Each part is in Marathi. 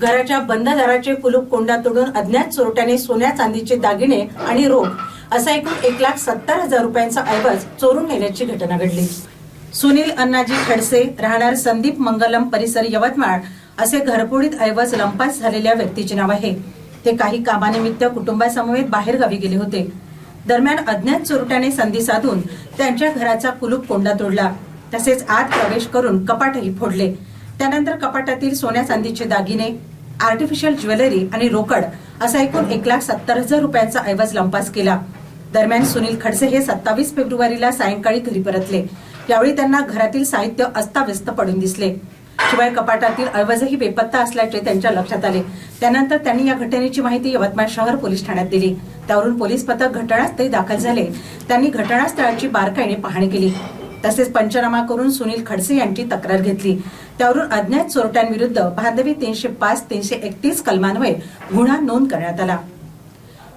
घराच्या बंद दाराचे कुलूप कोंडा तोडून अज्ञात चोरट्याने सोन्या चांदीचे दागिने आणि रोख असा एकूण एक लाख सत्तर हजार रुपयांचा ऐवज चोरून नेल्याची घटना घडली. सुनील अण्णाजी खडसे राहणार संदीप मंगलम परिसर यवतमाळ असे घरपोडीत ऐवज लंपास झालेल्या व्यक्तीचे नाव आहे. ते काही कामानिमित्त कुटुंबासमवेत बाहेरगावी गेले होते. दरम्यान अज्ञात चोरट्याने संधी साधून त्यांच्या घराचा कुलूप कोंडा तोडला. तसेच आत प्रवेश करून कपाटही फोडले. त्यानंतर कपाटातील सोन्या चांदीचे दागिने आर्टिफिशियल ज्वेलरी आणि रोकड असा एकूण एक लाख सत्तर हजार रुपयांचा ऐवज लंपास केला. दरम्यान सुनील खडसे हे सत्तावीस फेब्रुवारीला सायंकाळी घरी परतले. यावेळी त्यांना घरातील साहित्य अस्ताव्यस्त पडून दिसले. शिवाय कपाटातील ऐवजही बेपत्ता असल्याचे त्यांच्या लक्षात आले. त्यानंतर त्यांनी या घटनेची माहिती यवतमाळ शहर पोलीस ठाण्यात दिली. त्यावरून पोलीस पथक घटनास्थळी दाखल झाले. त्यांनी घटनास्थळाची बारकाईने पाहणी केली. तसेच पंचनामा करून सुनील खडसे यांची तक्रार घेतली. त्यावरून अज्ञात चोरट्यांविरुद्ध बांधवी तीनशे पाच तीनशे एकतीस कलमान्वये गुन्हा नोंद करण्यात आला.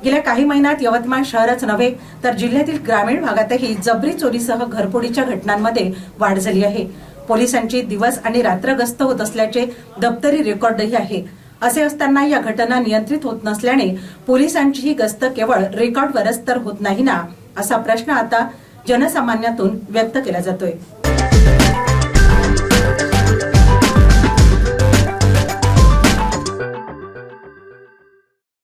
गेल्या काही महिन्यात यवतमाळ शहरच नव्हे तर जिल्ह्यातील ग्रामीण भागातही जबरी चोरीसह घरफोडीच्या घटनांमध्ये वाढ झाली आहे. पोलिसांची दिवस आणि रात्र गस्त होत असल्याचे दप्तरी रेकॉर्डही आहे. असे असताना या घटना नियंत्रित होत नसल्याने पोलिसांची ही गस्त केवळ रेकॉर्डवरच तर होत नाही ना असा प्रश्न आता जनसामान्यातून व्यक्त केला जातोय.